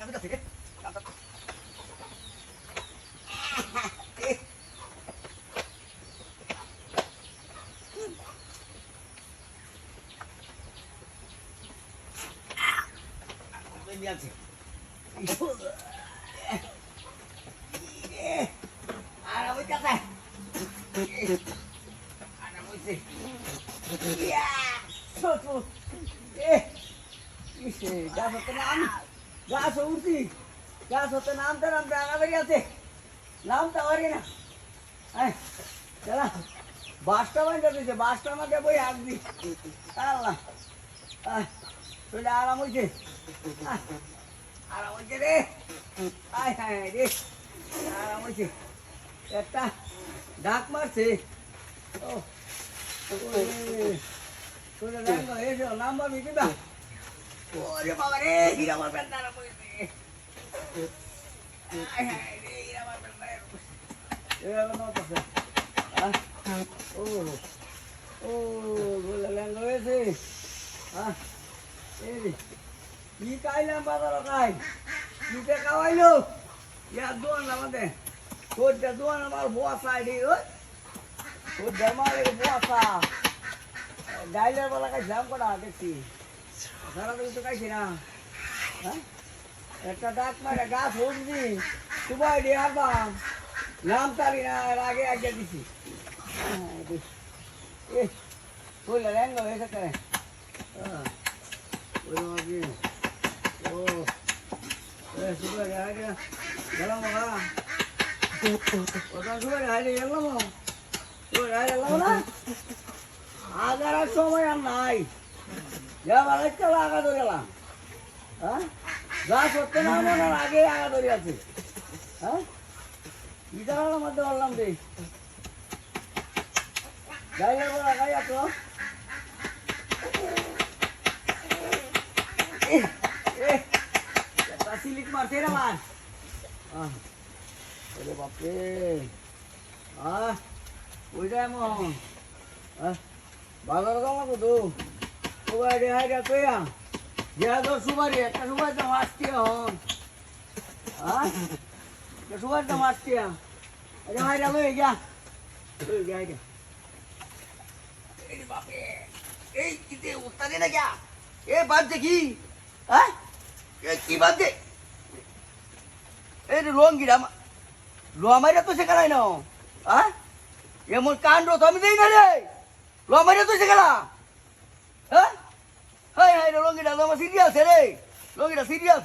難しいね。頑張って。やつ。いいね。あら、もう一回。あら、もう一回。いやー、そうそう。え、見せ、頑張ってな。গাছ উঠছি গাছ হতে নামতে নামতে আগা বেরিয়ে আছে। নামতে পারি না। চলা বাসটা বাঁধতে দিচ্ছে বাসটার মধ্যে বই দি। আল্লাহ। শরীরে আরাম হয়েছে আরাম হয়েছে রে। আয় হ্যাঁ রে। আরাম হয়েছে একটা ডাক মারছে। ও নাম্বার মিটি দা ওরে বাবা রে হীরা আমার পেট নাড়া পড়েছে হীরা আমার হ্যাঁ ও ও বলে ল্যান্ড হয়েছে হ্যাঁ কি খাইলাম বাজার খাই কিতে খাওয়াইলো ইয়া দোয়ান আমাদের তোর যা দোয়ান আমার বসা এটি তোর জামার বসা ডাইলের বেলা খাইছিলাম কটা দেখছি দিন তো হ্যাঁ একটা গাছ উঠছি সুবাই আসবাম নাম আগে আগে দিছি আগে গেলাম ওটা সুবাই আগে গেলাম আগে গেলাম না আগার সময় আর নাই আগা ধরে গেলাম। হ্যাঁ? যা সত্যি না মনে আগে আগা ধরে আছে। হ্যাঁ? গিটারের মধ্যে বললাম রে? গাইলে বলা সিলিক মারছে রে মার বাপরে। আহ, ওইটা এমন। আহ, বাজার গেলাম তো সুবাই রে হাই রে কইয়া যা তো সুবাই একটা হন। হ্যাঁ? লই যা। লই যা এই এই কিতে উত্তারে না যা এ বাদ দেখি হ্যাঁ? কি বাদ দে? এই রঙ্গিরা লোমাইরা তো শেখালাই না হ্যাঁ? এমন কাণ্ড তো আমি দেই না রে। লোমাইরা তো শেখালা হ্যাঁ? হাই হাই রে লঙ্গিটা তোমার সিরিয়াস রে লঙ্গিটা সিরিয়াস